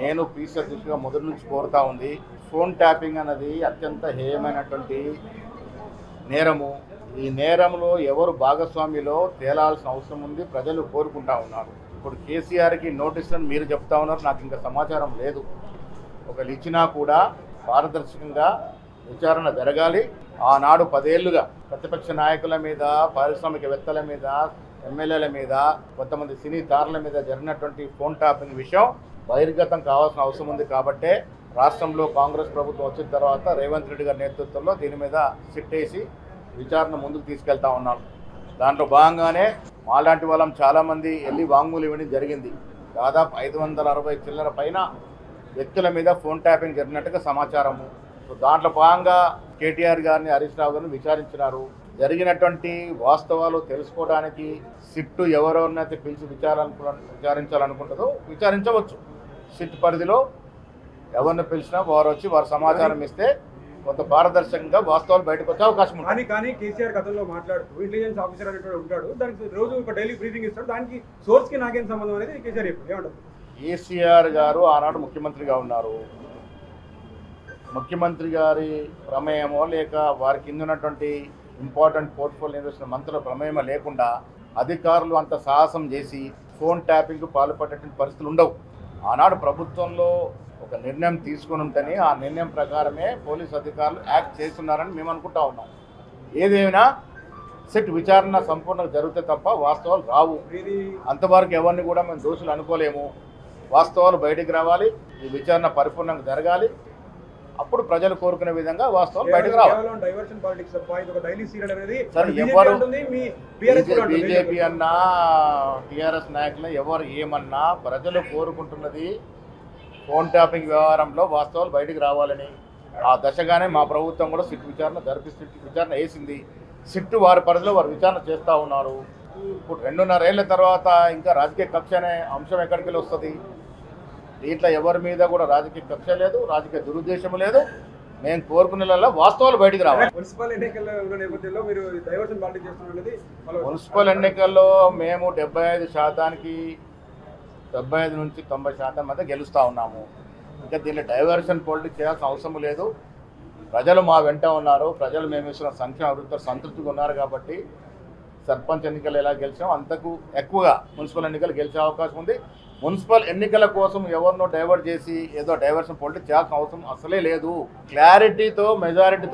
నేను పీసీ అధ్యక్షుడిగా మొదటి నుంచి కోరుతా ఉంది. ఫోన్ ట్యాపింగ్ అన్నది అత్యంత హేయమైనటువంటి నేరము. ఈ నేరంలో ఎవరు భాగస్వామిలో తేలాల్సిన అవసరం ఉంది ప్రజలు కోరుకుంటా ఉన్నారు. ఇప్పుడు కేసీఆర్కి నోటీసులను మీరు చెప్తా ఉన్నారు నాకు ఇంకా సమాచారం లేదు. ఒకళ్ళు ఇచ్చినా కూడా పారదర్శకంగా విచారణ జరగాలి. ఆనాడు పదేళ్ళుగా ప్రతిపక్ష నాయకుల మీద పారిశ్రామికవేత్తల మీద ఎమ్మెల్యేల మీద కొంతమంది సినీ తారల మీద జరిగినటువంటి ఫోన్ టాపింగ్ విషయం బహిర్గతం కావాల్సిన అవసరం ఉంది కాబట్టే రాష్ట్రంలో కాంగ్రెస్ ప్రభుత్వం వచ్చిన తర్వాత రేవంత్ రెడ్డి గారి నేతృత్వంలో దీని మీద సిట్ వేసి విచారణ ముందుకు తీసుకెళ్తా ఉన్నాం. దాంట్లో భాగంగానే మాలాంటి వాళ్ళం చాలామంది వెళ్ళి వాంగ్మూలు ఇవ్వడం జరిగింది. దాదాపు ఐదు వందల అరవై చిల్లర పైన వ్యక్తుల మీద ఫోన్ ట్యాపింగ్ జరిగినట్టుగా సమాచారము సో దాంట్లో భాగంగా కేటీఆర్ గారిని హరీష్ రావు గారిని విచారించినారు. జరిగినటువంటి వాస్తవాలు తెలుసుకోవడానికి సిట్టు ఎవరెవరినైతే పిలిచి విచారాలను విచారించాలనుకుంటుందో విచారించవచ్చు. సిట్ పరిధిలో ఎవరిని పిలిచినా వారు వచ్చి వారు సమాచారం ఇస్తే కొంత పారదర్శకంగా వాస్తవాలు బయటకు వచ్చే అవకాశం ఉంటుంది. కానీ కానీ కేసీఆర్ గతంలో మాట్లాడుతూ ఇంటెలిజెన్స్ ఆఫీసర్ అనేటువంటి ఉంటాడు. దానికి రోజు ఒక డైలీ బ్రీఫింగ్ ఇస్తాడు. దానికి సోర్స్కి నాకేం సంబంధం అనేది కేసీఆర్ చెప్పారు ఏమంటారు కేసీఆర్ గారు ఆనాడు ముఖ్యమంత్రిగా ఉన్నారు. ముఖ్యమంత్రి గారి ప్రమేయమో లేక వారి కింద ఉన్నటువంటి ఇంపార్టెంట్ పోర్ట్ఫోలియో నిర్వహించిన మంత్రుల ప్రమేయమో లేకుండా అధికారులు అంత సాహసం చేసి ఫోన్ ట్యాపింగ్కు పాల్పడేటువంటి పరిస్థితులు ఉండవు. ఆనాడు ప్రభుత్వంలో ఒక నిర్ణయం తీసుకుని ఉంటేనే ఆ నిర్ణయం ప్రకారమే పోలీస్ అధికారులు యాక్ట్ చేస్తున్నారని మేము అనుకుంటా ఉన్నాం. ఏదేమైనా సెట్ విచారణ సంపూర్ణంగా జరిగితే తప్ప వాస్తవాలు రావు. అంతవరకు ఎవరిని కూడా మేము దోషులు అనుకోలేము. వాస్తవాలు బయటికి రావాలి. ఈ విచారణ పరిపూర్ణంగా జరగాలి. అప్పుడు ప్రజలు కోరుకునే విధంగా వాస్తవాలు బయటకు రావాలి. బీజేపీ అన్నా టీఆర్ఎస్ నాయకులు ఎవరు ఏమన్నా ప్రజలు కోరుకుంటున్నది ఫోన్ ట్యాపింగ్ వ్యవహారంలో వాస్తవాలు బయటికి రావాలని. ఆ దశగానే మా ప్రభుత్వం కూడా సిట్ విచారణ జరిపి సిట్ విచారణ వేసింది. సిట్టు వారి పరిధిలో వారు విచారణ చేస్తూ ఉన్నారు. ఇప్పుడు రెండున్నరేళ్ళ తర్వాత ఇంకా రాజకీయ కక్ష అనే అంశం ఎక్కడికి వెళ్ళి వస్తుంది? దీంట్లో ఎవరి మీద కూడా రాజకీయ కక్ష లేదు రాజకీయ దురుద్దేశం లేదు. మేము కోరుకునేలా వాస్తవాలు బయటికి రావాలి. మున్సిపల్ ఎన్నికల ఉన్న నేపథ్యంలో మీరు డైవర్షన్ పాలిటిక్స్ చేస్తున్నది మున్సిపల్ ఎన్నికల్లో మేము డెబ్బై ఐదు శాతానికి డెబ్బై ఐదు నుంచి తొంభై శాతం మధ్య గెలుస్తూ ఉన్నాము. ఇంకా దీనిలో డైవర్షన్ పాలిటిక్స్ చేయాల్సిన అవసరం లేదు. ప్రజలు మా వెంట ఉన్నారు. ప్రజలు మేము ఇస్తున్న సంక్షేమ అభివృద్ధితో సంతృప్తిగా ఉన్నారు కాబట్టి సర్పంచ్ ఎన్నికలు ఎలా గెలిచామో అంతకు ఎక్కువగా మున్సిపల్ ఎన్నికలు గెలిచే అవకాశం ఉంది. మున్సిపల్ ఎన్నికల కోసం ఎవరినో డైవర్ట్ చేసి ఏదో డైవర్షన్ పాలిటిక్స్ చేయాల్సిన అవసరం అసలే లేదు. క్లారిటీతో మెజారిటీతో